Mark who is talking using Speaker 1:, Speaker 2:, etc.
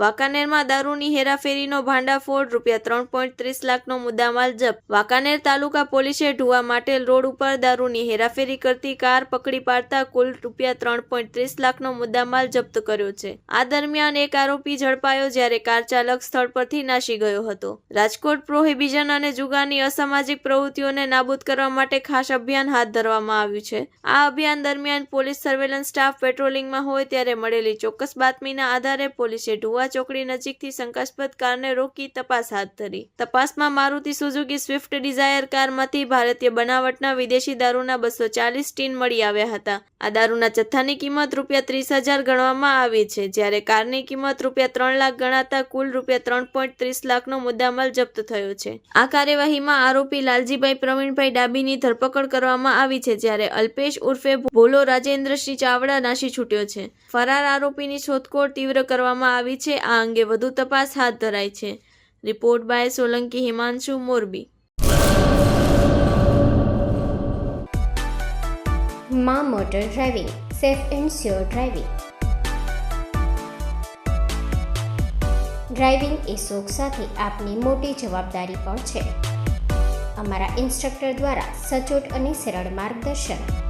Speaker 1: વાંકાનેરમાં દારૂની હેરાફેરીનો ભાંડાફોડ, રૂપિયા ત્રણ પોઈન્ટ ત્રીસ લાખનો મુદ્દામાલ જપ્ત. વાંકાનેર તાલુકા પોલીસે ઢુવા માટેલ રોડ ઉપર દારૂની હેરાફેરી કરતી કાર પકડી પાડતા કુલ રૂપિયા ત્રણ પોઈન્ટ ત્રીસ લાખનો મુદ્દામાલ જપ્ત કર્યો છે. આ દરમિયાન એક આરોપી ઝડપાયો જ્યારે કાર ચાલક સ્થળ પરથી નાસી ગયો હતો. રાજકોટ પ્રોહિબિઝન અને જુગારની અસામાજિક પ્રવૃત્તિઓને નાબૂદ કરવા માટે ખાસ અભિયાન હાથ ધરવામાં આવ્યું છે. આ અભિયાન દરમિયાન પોલીસ સર્વેલન્સ સ્ટાફ પેટ્રોલિંગમાં હોય ત્યારે મળેલી ચોક્કસ બાતમીના આધારે પોલીસે ઢુવા ચોકડી નજીકથી શંકાસ્પદ કારને રોકી તપાસ હાથ ધરી. તપાસમાં મારુતિ સુઝુકી સ્વિફ્ટ ડિઝાયર કારમાંથી ભારતીય બનાવટના વિદેશી દારૂના બસો ચાલીસ ટીન મળી આવ્યા હતા. આ દારૂના જથ્થાની કિંમત રૂપિયા ત્રીસ હજાર ગણવામાં આવી છે, જ્યારે કારની કિંમત રૂપિયા ત્રણ લાખ ગણાતા કુલ રૂપિયા ત્રણ પોઈન્ટ ત્રીસ લાખનો મુદ્દામાલ જપ્ત થયો છે. આ કાર્યવાહીમાં આરોપી લાલજીભાઈ પ્રવીણભાઈ ડાબીની ધરપકડ કરવામાં આવી છે, જ્યારે અલ્પેશ ઉર્ફે ભોલો રાજેન્દ્રસિંહ ચાવડા નાસી છૂટ્યો છે. ફરાર આરોપીની શોધખોળ તીવ્ર કરવામાં આવી છે આ અંગે વધુ તપાસ હાથ ધરાઈ છે. Report by Solanki Himanshu Morbi.
Speaker 2: મા motor driving, safe and sure driving. Driving એ શોખ સાથે આપની મોટી જવાબદારી પણ છે. અમારા ઇન્સ્ટ્રક્ટર દ્વારા સચોટ અને સરળ માર્ગદર્શન.